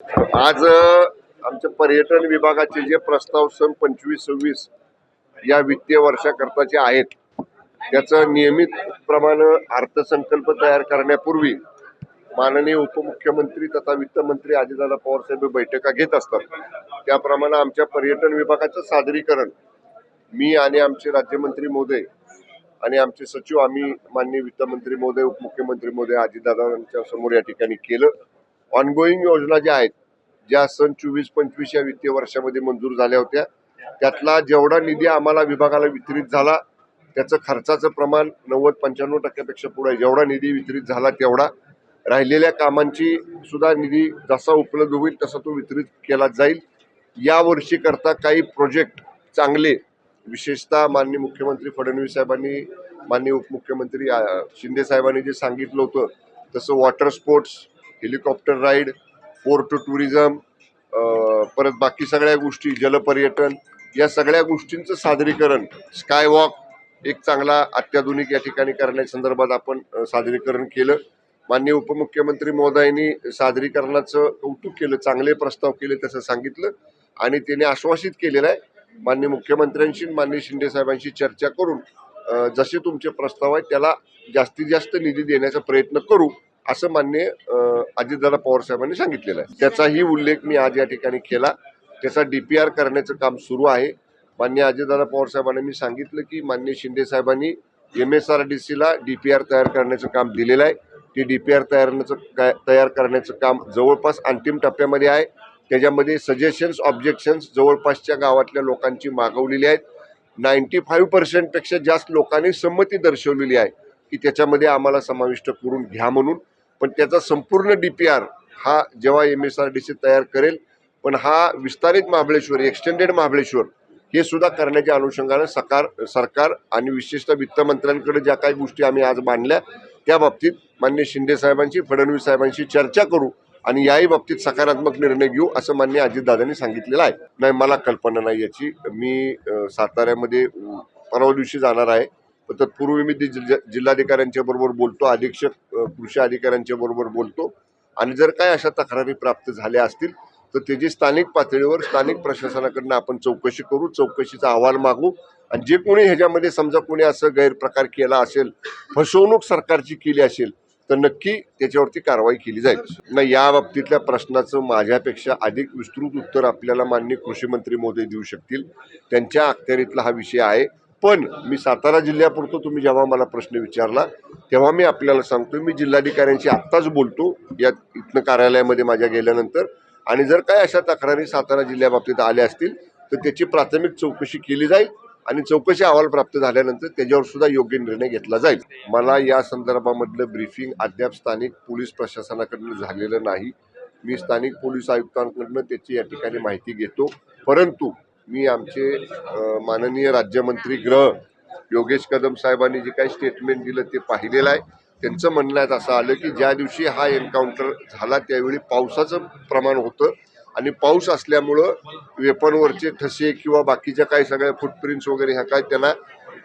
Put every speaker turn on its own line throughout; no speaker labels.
आज आमच्या पर्यटन विभागाचे जे प्रस्ताव सन पंचवीस सव्वीस या वित्तीय वर्षाकरताचे आहेत त्याचं नियमित प्रमाणे अर्थसंकल्प तयार करण्यापूर्वी माननीय उपमुख्यमंत्री तथा वित्तमंत्री अजितदादा पवारसाहेब बैठका घेत असतात. त्याप्रमाणे आमच्या पर्यटन विभागाचं सादरीकरण मी आणि आमचे राज्यमंत्री मोदय आणि आमचे सचिव आम्ही माननीय वित्तमंत्री मोदय उपमुख्यमंत्री मोदय अजितदादांच्या समोर या ठिकाणी केलं. ऑनगोईंग योजना ज्या आहेत ज्या सन चोवीस पंचवीस या वित्तीय वर्षामध्ये मंजूर झाल्या होत्या त्यातला जेवढा निधी आम्हाला विभागाला वितरित झाला त्याचं खर्चाचं प्रमाण नव्वद पंच्याण्णव टक्क्यापेक्षा पुढे आहे. जेवढा निधी वितरित झाला तेवढा राहिलेल्या कामांची सुद्धा निधी जसा उपलब्ध होईल तसा तो वितरित केला जाईल या वर्षी करता काही प्रोजेक्ट चांगले विशेषतः माननीय मुख्यमंत्री फडणवीस साहेबांनी माननीय उपमुख्यमंत्री शिंदे साहेबांनी जे सांगितलं होतं तसं water sports helicopter ride fort tourism परत बाकी सगळ्या गोष्टी जलपर्यटन या सगळ्या गोष्टींचं सादरीकरण स्काय वॉक एक चांगला अत्याधुनिक या ठिकाणी करण्यासंदर्भात आपण सादरीकरण केलं. माननीय उपमुख्यमंत्री महोदयांनी सादरीकरणाचं कौतुक केलं चांगले प्रस्ताव केले तसं सांगितलं आणि त्याने आश्वासित केलेलं आहे. माननीय मुख्यमंत्र्यांशी मान्य माननीय शिंदे साहेबांशी चर्चा करून जसे तुमचे प्रस्ताव आहेत त्याला जास्तीत जास्त निधी देण्याचा प्रयत्न करू. असं मान्य अजितदादा पवार साहेबांनी सांगितलेलं आहे. त्याचाही उल्लेख मी आज या ठिकाणी केला. त्याचा डी पी आर करण्याचं काम सुरू आहे. मान्य अजितदादा पवार साहेबांना मी सांगितलं की मान्य शिंदे साहेबांनी एम एस आर डी सीला डी पी आर तयार करण्याचं काम दिलेलं आहे. ते डी पी आर तयारण्याचं काय तयार करण्याचं काम जवळपास अंतिम टप्प्यामध्ये आहे. त्याच्यामध्ये सजेशन्स ऑब्जेक्शन्स जवळपासच्या गावातल्या लोकांची मागवलेली आहेत. नाईन्टी फाईव्ह पर्सेंटपेक्षा जास्त लोकांनी संमती दर्शवलेली आहे की त्याच्यामध्ये आम्हाला समाविष्ट करून घ्या म्हणून. पण त्याचा संपूर्ण डी पी आर हा जेव्हा M S R D C तयार करेल पण हा विस्तारित महाबळेश्वर एक्सटेंडेड महाबळेश्वर हे सुद्धा करण्याच्या अनुषंगानं सकार सरकार आणि विशेषतः वित्तमंत्र्यांकडे ज्या काही गोष्टी आम्ही आज मांडल्या त्या बाबतीत मान्य शिंदे साहेबांशी फडणवीस साहेबांशी चर्चा करू आणि याही बाबतीत सकारात्मक निर्णय घेऊ असं मान्य अजितदादांनी सांगितलेलं आहे. नाही मला कल्पना नाही याची. मी साताऱ्यामध्ये परवा दिवशी जाणार आहे. तत्पूर्वी मी ती जिल्हाधिकाऱ्यांच्या बरोबर बोलतो अधीक्षक कृषी अधिकाऱ्यांच्या बरोबर बोलतो. आणि जर काय अशा तक्रारी प्राप्त झाल्या असतील तर त्याची स्थानिक पातळीवर स्थानिक प्रशासनाकडनं आपण चौकशी करू चौकशीचा अहवाल मागू. आणि जे कोणी ह्याच्यामध्ये समजा कोणी असं गैरप्रकार केला असेल फसवणूक सरकारची केली असेल तर नक्की त्याच्यावरती कारवाई केली जाईल. ना या बाबतीतल्या प्रश्नाचं माझ्यापेक्षा अधिक विस्तृत उत्तर आपल्याला माननीय कृषी मंत्री मोदी देऊ शकतील. त्यांच्या अखत्यारीतला हा विषय आहे. पण मी सातारा जिल्ह्यापुरतो तुम्ही जेव्हा मला प्रश्न विचारला तेव्हा मी आपल्याला सांगतो मी जिल्हाधिकाऱ्यांशी आत्ताच बोलतो या इथनं कार्यालयामध्ये माझ्या गेल्यानंतर. आणि जर काय अशा तक्रारी सातारा जिल्ह्याबाबतीत आल्या असतील तर त्याची प्राथमिक चौकशी केली जाईल आणि चौकशी अहवाल प्राप्त झाल्यानंतर त्याच्यावर सुद्धा योग्य निर्णय घेतला जाईल. मला या संदर्भामधलं ब्रीफिंग अद्याप स्थानिक पोलीस प्रशासनाकडनं झालेलं नाही. मी स्थानिक पोलीस आयुक्तांकडनं त्याची या ठिकाणी माहिती घेतो. परंतु मी आमचे माननीय राज्यमंत्री ग्रह योगेश कदम साहेबांनी जे काही स्टेटमेंट दिलं ते पाहिलेलं आहे. त्यांचं म्हणण्यात असं आलं की ज्या दिवशी हा एन्काउंटर झाला त्यावेळी पावसाचं प्रमाण होतं. आणि पाऊस असल्यामुळं वेपनवरचे ठसे किंवा बाकीच्या काही सगळ्या फुटप्रिंट्स वगैरे ह्या काय त्यांना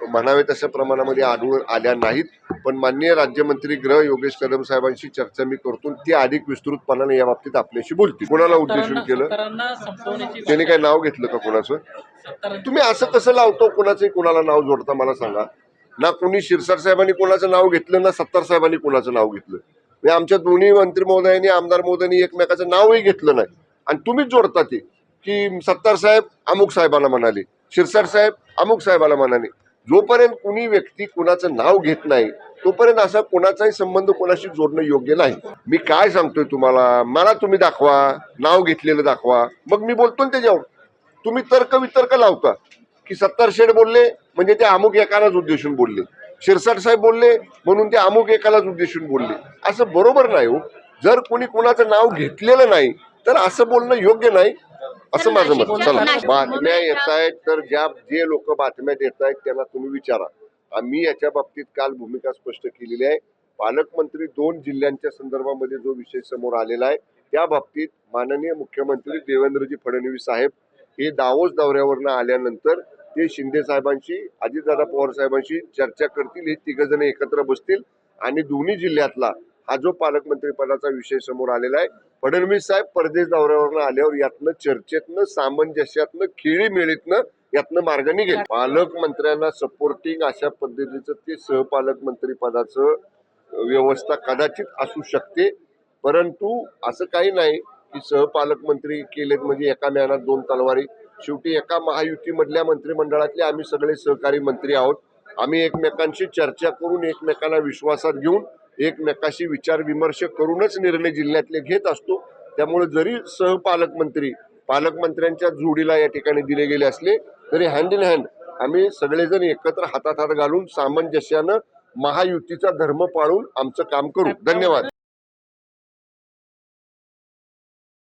म्हणावे तशा प्रमाणामध्ये आढळून आल्या नाहीत. पण माननीय राज्यमंत्री गृह योगेश कदम साहेबांशी चर्चा मी करतो ते अधिक विस्तृतपणाने या बाबतीत आपल्याशी बोलतील. कोणाला उद्देशून केलं? त्याने काय नाव घेतलं का कोणाचं? तुम्ही असं कसं लावतो? कोणाचंही कोणाला नाव जोडता मला सांगा. ना कोणी शिरसाट साहेबांनी कोणाचं नाव घेतलं ना सत्तार साहेबांनी कोणाचं नाव घेतलं. म्हणजे आमच्या दोन्ही मंत्री महोदयांनी आमदार महोदयांनी एकमेकाचं नावही घेतलं नाही. आणि तुम्हीच जोडता ते. की सत्तार साहेब अमुक साहेबाला म्हणाले शिरसाट साहेब अमुक साहेबाला म्हणाले. जोपर्यंत कुणी व्यक्ती कुणाचं नाव घेत नाही तोपर्यंत असा कोणाचाही संबंध कोणाशी जोडणं योग्य नाही. मी काय सांगतोय तुम्हाला? मला तुम्ही दाखवा नाव घेतलेलं दाखवा. मग मी बोलतो ना त्याच्यावर. तुम्ही तर्क वितर्क लावता. की सत्तार शेठ बोलले म्हणजे ते अमुक एकालाच उद्देशून बोलले. शिरसाट साहेब बोलले म्हणून ते अमुक एकालाच उद्देशून बोलले. असं बरोबर नाही हो. जर कोणी कोणाचं नाव घेतलेलं नाही तर असं बोलणं योग्य नाही. असं माझं मत. चला बातम्या येत आहेत तर ज्या जे लोक बातम्या देत आहेत त्यांना तुम्ही विचारा. आम्ही याच्या बाबतीत काल भूमिका स्पष्ट केलेली आहे. पालकमंत्री दोन जिल्ह्यांच्या संदर्भामध्ये जो विषय समोर आलेला आहे त्या बाबतीत माननीय मुख्यमंत्री देवेंद्रजी फडणवीस साहेब हे दावोस दौऱ्यावरनं आल्यानंतर ते शिंदे साहेबांशी अजितदादा पवार साहेबांशी चर्चा करतील. हे तिघ जण एकत्र बसतील आणि दोन्ही जिल्ह्यातला हा जो पालकमंत्रीपदाचा विषय समोर आलेला आहे फडणवीस साहेब परदेश दौऱ्यावरनं आल्यावर यातनं चर्चेतनं सामंजस्यातनं खेळीमेळीतनं यातनं मार्ग निघेल पालकमंत्र्यांना सपोर्टिंग अशा पद्धतीचं ते सहपालकमंत्री पदाचं व्यवस्था कदाचित असू शकते. परंतु असं काही नाही की सहपालकमंत्री केलेत म्हणजे एका म्यानात दोन तलवारी. शेवटी एका महायुतीमधल्या मंत्रिमंडळातले आम्ही सगळे सहकारी मंत्री आहोत. आम्ही एकमेकांशी चर्चा करून एकमेकांना विश्वासात घेऊन एकमेकाशी विचार विमर्श करूनच निर्णय जिल्ह्यातले घेत असतो. त्यामुळे जरी सहपालकमंत्री पालकमंत्र्यांच्या जोडीला या ठिकाणी दिले गेले असले तरी हँड इन हँड आम्ही सगळेजण एकत्र हातात हात घालून सामंजस्यानं महायुतीचा धर्म पाळून आमचं काम करू. धन्यवाद.